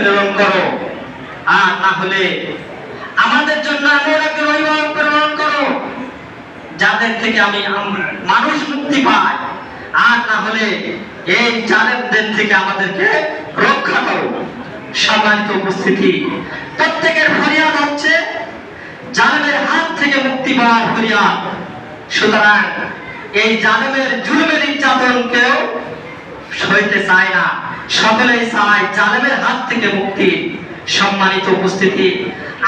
প্রেরণ করো। আর না হলে আমাদের জন্য এমন একজন অভিভাবক প্রেরণ করো, যাদের থেকে আমি মানুষ মুক্তি পাই। আর না হলে এই জালেমদের থেকে আমাদেরকে রক্ষা করো। সম্মানিত উপস্থিতি, প্রত্যেকের ফরিয়াদ হচ্ছে, জালেমের হাত থেকে মুক্তি পাওয়ার ফরিয়াদ। সুতরাং এই জালেমের জুলুমের নির্যাতন কেউ সইতে চায় না। চায় জালেমের হাত থেকে মুক্তি, সম্মানিত উপস্থিতি।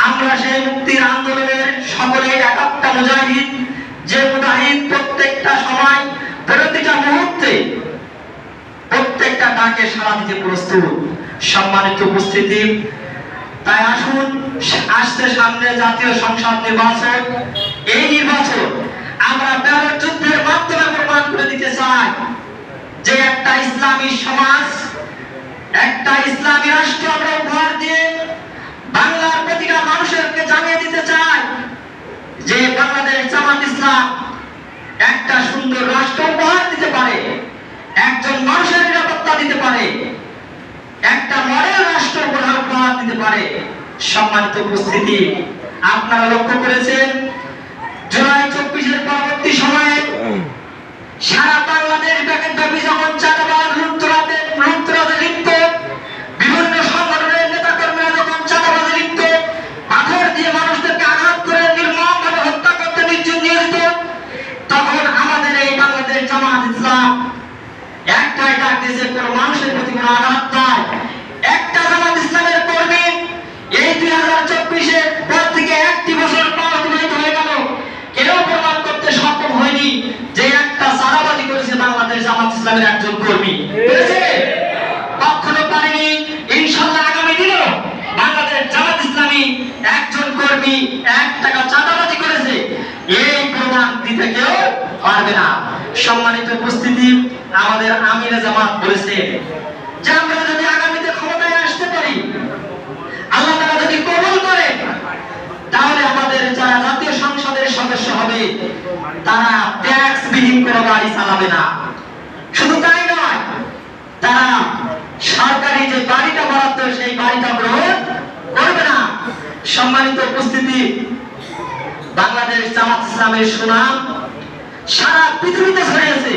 আমরা সেই মুক্তির আন্দোলনের মুজাহিদ, যে মুজাহিদ প্রত্যেকটা সময় প্রতিটা মুহূর্তে প্রত্যেকটা ডাকে সাড়া দিতে প্রস্তুত। সম্মানিত উপস্থিতি, তাই আসুন, আসতে সামনে জাতীয় সংসদ নির্বাচন। এই নির্বাচন আমরা ব্যালট যুদ্ধের মাধ্যমে প্রমাণ করে দিতে চাই যে একটা ইসলামী সমাজ একটা ইসলামী রাষ্ট্র আমরা উপহার দিয়ে বাংলার প্রতিটা মানুষেরকে জানিয়ে দিতে চাই যে বাংলাদেশ জামাত ইসলাম একটা সুন্দর রাষ্ট্র উপহার দিতে পারে, একজন মানুষের নিরাপত্তা দিতে পারে, একটা মডেল রাষ্ট্র উপহার দিতে পারে। সম্মানিত উপস্থিতি, আপনারা লক্ষ্য করেছেন আঘাত কর্মী একটি সারাবাজি করেছে বাংলাদেশ জামাত চাঁদাবাজি সম্মানিত উপস্থিতি আমাদের আমিরে জামাত বলেছে যে আমরা যদি আগামীতে ক্ষমতায় আসতে পারি আল্লাহ তারা যদি কবুল করে তাহলে আমাদের যারা জাতীয় সংসদের সদস্য হবে তারা ট্যাক্স বিহীন কোনো গাড়ি চালাবে না। শুধু তাই নয়, তারা সরকারি যে গাড়িটা বরাদ্দ, সেই গাড়িটা গ্রহণ করবে না। সম্মানিত উপস্থিতি, বাংলাদেশ জামাত ইসলামের সুনাম সারা পৃথিবীতে ছড়িয়েছে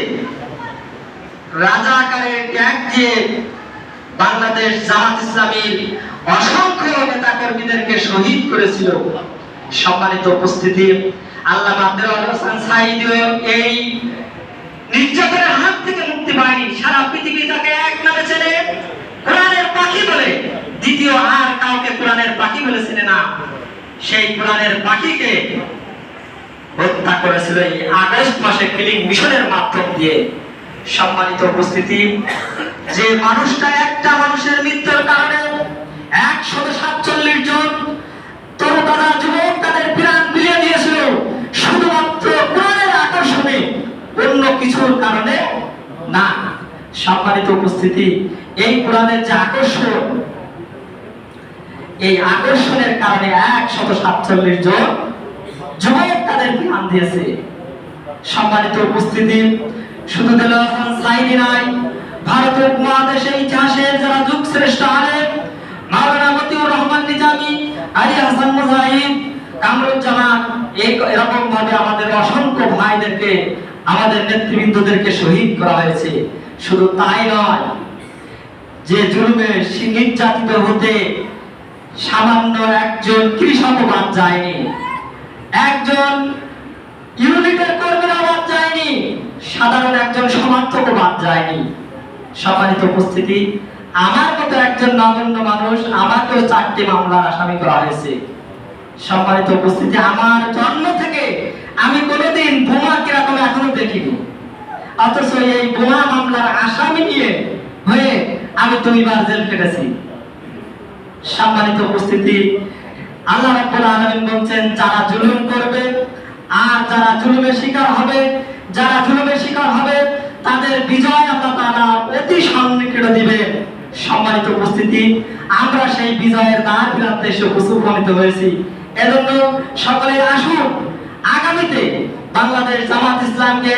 রাজাকারের ট্যাগ দিয়ে বাংলাদেশ জামাত ইসলামীর অসংখ্য নেতা কর্মীদেরকে শহীদ করেছিল। সম্মানিত উপস্থিতি আল্লাহ আব্দুল হোসেন সাইদিও এই নির্যাতনের হাত থেকে মুক্তি পায়নি। সারা পৃথিবী তাকে এক নামে চেনে। কোরআনের পাখি বলে। দ্বিতীয় আর কাউকে কোরআনের পাখি বলে চেনে না। সেই কোরআনের পাখিকে হত্যা করেছিল এই আগস্ট মাসে কিলিং মিশনের মাধ্যম দিয়ে। সম্মানিত উপস্থিতি, যে মানুষটা একটা মানুষের মৃত্যুর কারণে কিছুর কারণে না। সম্মানিত উপস্থিতি, এই কোরআনের যে আকর্ষণ, এই আকর্ষণের কারণে একশত সাতচল্লিশ জন যুবক তাদের প্রাণ দিয়েছে। সম্মানিত উপস্থিতি, শুধু দেলোয়ার সাইদি নয় ভারতের উপমহাদেশের ইতিহাসের যারা যুগ শ্রেষ্ঠ আলেম, মাওলানা মতিউর রহমান নিজামী, আলী হাসান মুজাহিদ, কামরুজ্জামান এরকম ভাবে আমাদের অসংখ্য ভাইদেরকে আমাদের নেতৃবৃন্দদেরকে শহীদ করা হয়েছে। শুধু তাই নয়, যে জুলুমে নির্যাতিত হতে সামান্য একজন কৃষক বাদ যায়নি, একজন ইউনিটের কর্মীরা বাদ যায়নি, সাধারণ একজন সমর্থকও বাদ যায়নি। সম্মানিত উপস্থিতি, আমার মতো একজন নগণ্য মানুষ, আমাকেও চারটি মামলার আসামি করা হয়েছে। সম্মানিত উপস্থিতি, আমার জন্ম থেকে আমি কোনোদিন বোমা কীরকম এখনও দেখিনি। অথচ এই বোমা মামলার আসামি নিয়ে হয়ে আমি দুইবার জেল কেটেছি সম্মানিত উপস্থিতি, আল্লাহ রাব্বুল আলামিন বলছেন, যারা জুলুম করবে আর যারা জুলুমের শিকার হবে, যারা জুলুমের শিকার হবে, তাদের বিজয় আল্লাহ তাআলা অতি সন্নিকট দিবেন সম্মানিত উপস্থিতি আমরা সেই বিজয়ের দ্বার ফিরাতে এসে উপনীত হয়েছি। এজন্য সকলে আসুন। আগামীতে বাংলাদেশ জামাত ইসলামকে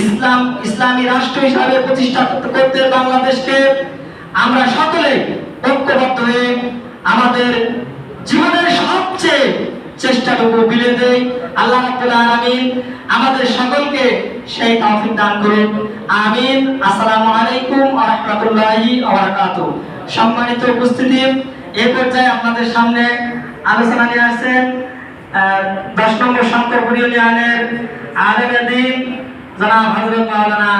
ইসলাম, ইসলামী রাষ্ট্র হিসাবে প্রতিষ্ঠা করতে বাংলাদেশকে আমরা সকলে ঐক্যবদ্ধ হয়ে আমাদের জীবনের সবচেয়ে চেষ্টাটুকু বিলে দেই। আল্লাহ রাব্বুল আলামিন আমাদের সকলকে সেই তৌফিক দান করুন। আমিন। আসসালামু আলাইকুম ওয়া রাহমাতুল্লাহি ওয়া বারাকাতুহু। সম্মানিত উপস্থিতি এই পর্যায়ে আপনাদের সামনে আলোচনা নিয়ে আসছেন দশ নম্বর শঙ্করপুর ইউনিয়নের আলেম দিন, জনাব হযরত মাওলানা